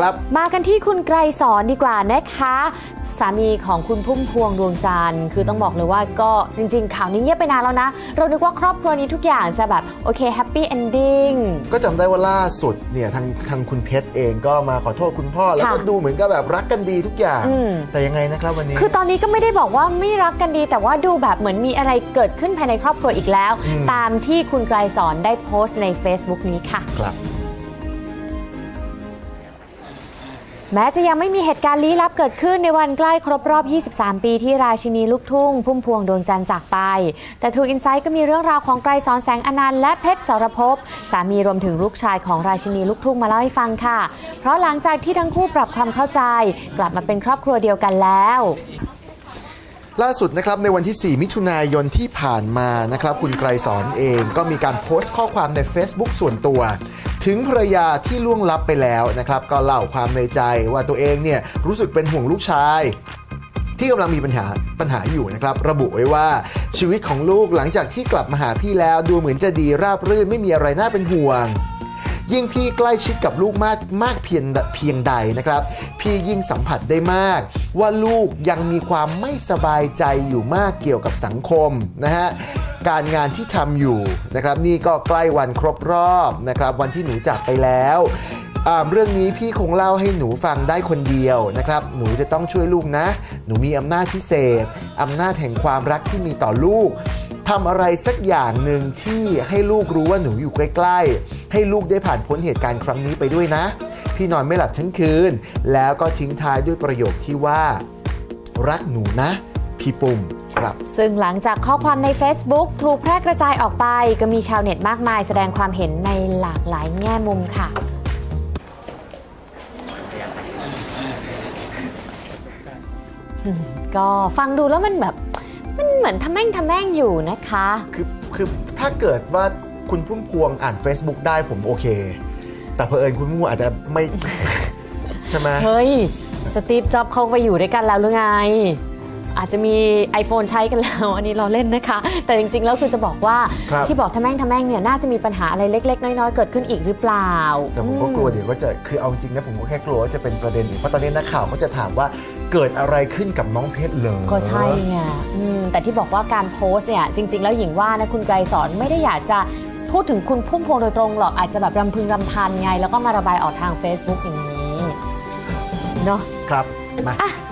ครับ มากันที่คุณไกรสอนดีกว่านะคะสามีของคุณพุ่มพวงดวงจันทร์คือต้องบอกเลยว่าก็จริงๆ ข่าวนี้เงียบไปนานแล้วนะ เรานึกว่าครอบครัวนี้ทุกอย่างจะแบบ โอเคแฮปปี้เอนดิ้งก็จำได้ว่าล่าสุดเนี่ยทางทางคุณเพชรเองก็มาขอโทษคุณพ่อ แล้วก็ค่ะดูเหมือนกับแบบรักกันดีทุกอย่างอืมแต่ยังไงนะครับวันนี้ คือตอนนี้ก็ไม่ได้บอกว่าไม่รักกันดี แต่ว่าดูแบบเหมือนมีอะไรเกิดขึ้นภายในครอบครัวอีกแล้วอืมตามที่คุณไกรสอนได้โพสต์ใน Facebook นี้ค่ะครับ แม้จะยังไม่มีเหตุการณ์ลี้ลับเกิดขึ้นในวันใกล้ครบรอบ 23 ปีที่ราชินีลูกทุ่ง พุ่มพวงดวงจันทร์จากไป แต่ทูอินไซต์ก็มีเรื่องราวของไกรสอนแสงอนันต์และเพชรสรภพสามีรวมถึงลูกชายของราชินีลูกทุ่งมาเล่าให้ฟังค่ะ เพราะหลังจากที่ทั้งคู่ปรับความเข้าใจ กลับมาเป็นครอบครัวเดียวกันแล้ว ล่าสุดนะครับในวันที่ 4 มิถุนายนที่ผ่านมานะครับคุณไกรสอนเองก็มีการโพสต์ข้อความใน Facebook ส่วนตัว ถึงภรรยาที่ล่วงลับไปแล้วนะครับก็เล่าความในใจว่าตัวเองเนี่ยรู้สึกเป็นห่วงลูกชาย ที่กำลังมีปัญหาปัญหาอยู่นะครับ ระบุไว้ว่าชีวิตของลูกหลังจากที่กลับมาหาพี่แล้ว ดูเหมือนจะดีราบรื่นไม่มีอะไรน่าเป็นห่วง ยิ่งพี่ใกล้ชิดกับลูกมากมากเพียงเพียงใดนะครับ พี่ยิ่งสัมผัสได้มาก ว่าลูกยังมีความไม่สบายใจอยู่มากเกี่ยวกับสังคมนะฮะการงานที่ทำอยู่นะครับ นี่ก็ใกล้วันครบรอบนะครับวันที่หนูจากไปแล้วเรื่องนี้พี่คงเล่าให้หนูฟังได้คนเดียวนะครับ หนูจะต้องช่วยลูกนะ หนูมีอำนาจพิเศษ อำนาจแห่งความรักที่มีต่อลูก ทำอะไรสักอย่างหนึ่งที่ให้ลูกรู้ว่าหนูอยู่ใกล้ๆ ให้ลูกได้ผ่านพ้นเหตุการณ์ครั้งนี้ไปด้วยนะ พี่นอนไม่หลับทั้งคืน แล้วก็ทิ้งท้ายด้วยประโยคที่ว่า รักหนูนะ พี่ปุ่มครับซึ่งหลังจากข้อความใน Facebook ถูกแพร่กระจายออกไป ก็มีชาวเน็ตมากมายแสดงความเห็นในหลากหลายแง่มุมค่ะ ก็ฟังดูแล้วมันแบบ มันเหมือนทำแม่งทำแม่งอยู่นะคะ คือคือถ้าเกิดว่าคุณพุ่มพวงอ่าน Facebook ได้ผมโอเค แต่เผอิญคุณพุ่มพวงอาจจะไม่ ใช่ไหมเฮ้ย สตีฟจ็อบส์เขาไปอยู่ด้วยกันแล้วหรือไง อาจจะมี iPhone ใช้กันแล้ว อันนี้เราเล่นนะคะ แต่จริงๆ แล้วคือจะบอกว่าครับ ที่บอกทำแม่งทำแม่งเนี่ยน่าจะมีปัญหาอะไรเล็ก ๆ น้อยๆ เกิดขึ้นอีกหรือเปล่าแต่ผมก็กลัวเดี๋ยวก็จะคือเอาจริงนะผมก็แค่กลัวว่าจะเป็นประเด็นอีกเพราะตอนนี้นักข่าวก็จะถามว่า เกิดอะไรขึ้นกับน้องเพชรเลยก็ใช่ไงอืมแต่ที่บอกว่าการโพสต์เนี่ยจริง ๆ แล้วหญิงว่านะคุณไกรสอนไม่ได้อยากจะพูดถึงคุณพุ่มพวงโดยตรงหรอกอาจจะแบบรำพึงรำพันไง แล้วก็มาระบายออกทาง Facebook อย่างนี้เนาะครับมา